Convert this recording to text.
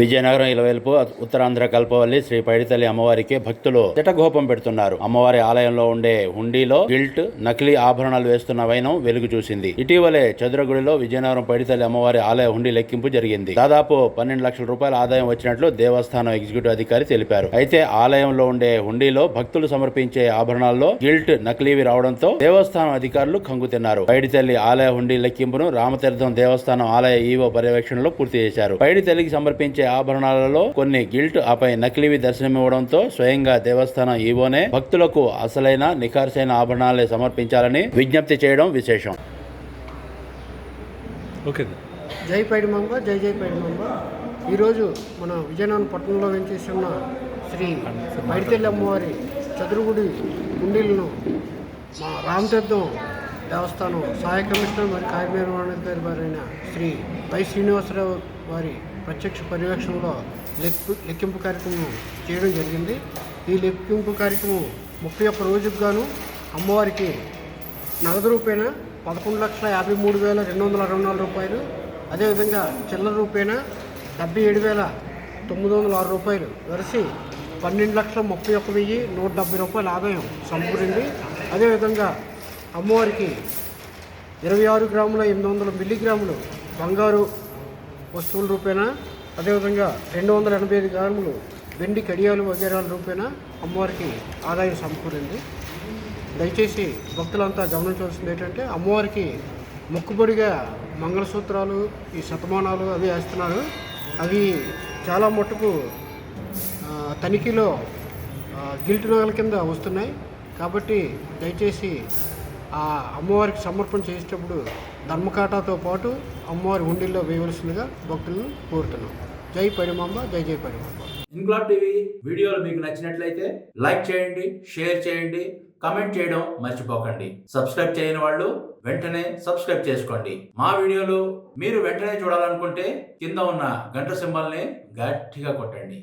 విజయనగరం ఇలవేల్పు ఉత్తరాంధ్ర కల్పవల్లి శ్రీ పైడితల్లి అమ్మవారికి భక్తులు జటఘోపం పెడుతున్నారు. అమ్మవారి ఆలయంలో ఉండే హుండీలో గిల్ట్ నకిలీ ఆభరణాలు వేస్తున్న వైనం వెలుగు చూసింది. ఇటీవలే చదురగుడిలో విజయనగరం పైడితల్లి అమ్మవారి ఆలయ హుండీ లెక్కింపు జరిగింది. దాదాపు పన్నెండు లక్షల రూపాయల ఆదాయం వచ్చినట్లు దేవస్థానం ఎగ్జిక్యూటివ్ అధికారి తెలిపారు. అయితే ఆలయంలో ఉండే హుండీలో భక్తులు సమర్పించే ఆభరణాల్లో గిల్ట్ నకిలీవి రావడంతో దేవస్థానం అధికారులు కంగుతిన్నారు పైడితల్లి ఆలయ హుండీ లెక్కింపును రామతీర్థం దేవస్థానం ఆలయ ఈవో పర్యవేక్షణలో పూర్తి చేశారు. పైడితల్లికి సమర్పించే ఆభరణాలలో కొన్ని గిల్ట్ ఆపై నకిలీవి దర్శనమివ్వడంతో స్వయంగా దేవస్థానం ఈవోనే భక్తులకు అసలైన నిఖార్సైన ఆభరణాలే సమర్పించాలని విజ్ఞప్తి చేయడం విశేషం. ఓకే జై పైడిమాంబ జై జై పైడిమాంబ. ఈరోజు మన విజయనగరం పట్టణంలో వెంచేసి ఉన్న శ్రీ పైడితల్లి అమ్మవారి చదురుగుడి కుండీలను మా రామతీర్థం దేవస్థానం సహాయ కమిషనర్ మరియు కార్యనిర్వహణాధికారి వారైన శ్రీ వై శ్రీనివాసరావు వారి ప్రత్యక్ష పర్యవేక్షణలో లెక్కు లెక్కింపు కార్యక్రమం చేయడం జరిగింది. ఈ లెక్కింపు కార్యక్రమం ముప్పై ఒక్క రోజుకు గాను అమ్మవారికి నగదు రూపేణ పదకొండు లక్షల యాభై మూడు వేల రెండు వందల అరవై నాలుగు రూపాయలు అదేవిధంగా చిల్లర రూపేణ డెబ్బై ఏడు వేల తొమ్మిది వందల ఆరు రూపాయలు వరిసి పన్నెండు లక్షల ముప్పై ఒక్క వెయ్యి నూట డెబ్బై రూపాయల ఆదాయం సమకూరింది. అదేవిధంగా అమ్మవారికి ఇరవై ఆరు గ్రాముల ఎనిమిది వందల మిల్లీగ్రాములు బంగారు వస్తువుల రూపేణా అదేవిధంగా రెండు వందల ఎనభై ఐదు గ్రాములు వెండి కడియాలు వగేరాల రూపేణ అమ్మవారికి ఆదాయం సమకూరింది. దయచేసి భక్తులంతా గమనించవలసింది ఏంటంటే అమ్మవారికి మొక్కుబడిగా మంగళసూత్రాలు ఈ శతమానాలు అవి వేస్తున్నారు. అవి చాలా మట్టుకు తనిఖీలో గిల్ట్ నగల కింద వస్తున్నాయి. కాబట్టి దయచేసి ఆ అమ్మవారికి సమర్పణ చేసేటప్పుడు ధర్మకాటాతో పాటు అమ్మవారి హుండీల్లో వేయవలసిందిగా భక్తులను కోరుతున్నాం. జై పరిమాంబ జై జై పరిమాంబ. ఇంక్లాబ్ టీవీ వీడియోలు మీకు నచ్చినట్లయితే లైక్ చేయండి షేర్ చేయండి కమెంట్ చేయడం మర్చిపోకండి. సబ్స్క్రైబ్ చేయని వాళ్ళు వెంటనే సబ్స్క్రైబ్ చేసుకోండి. మా వీడియోలు మీరు వెంటనే చూడాలనుకుంటే కింద ఉన్న గంట సింబల్ని గట్టిగా కొట్టండి.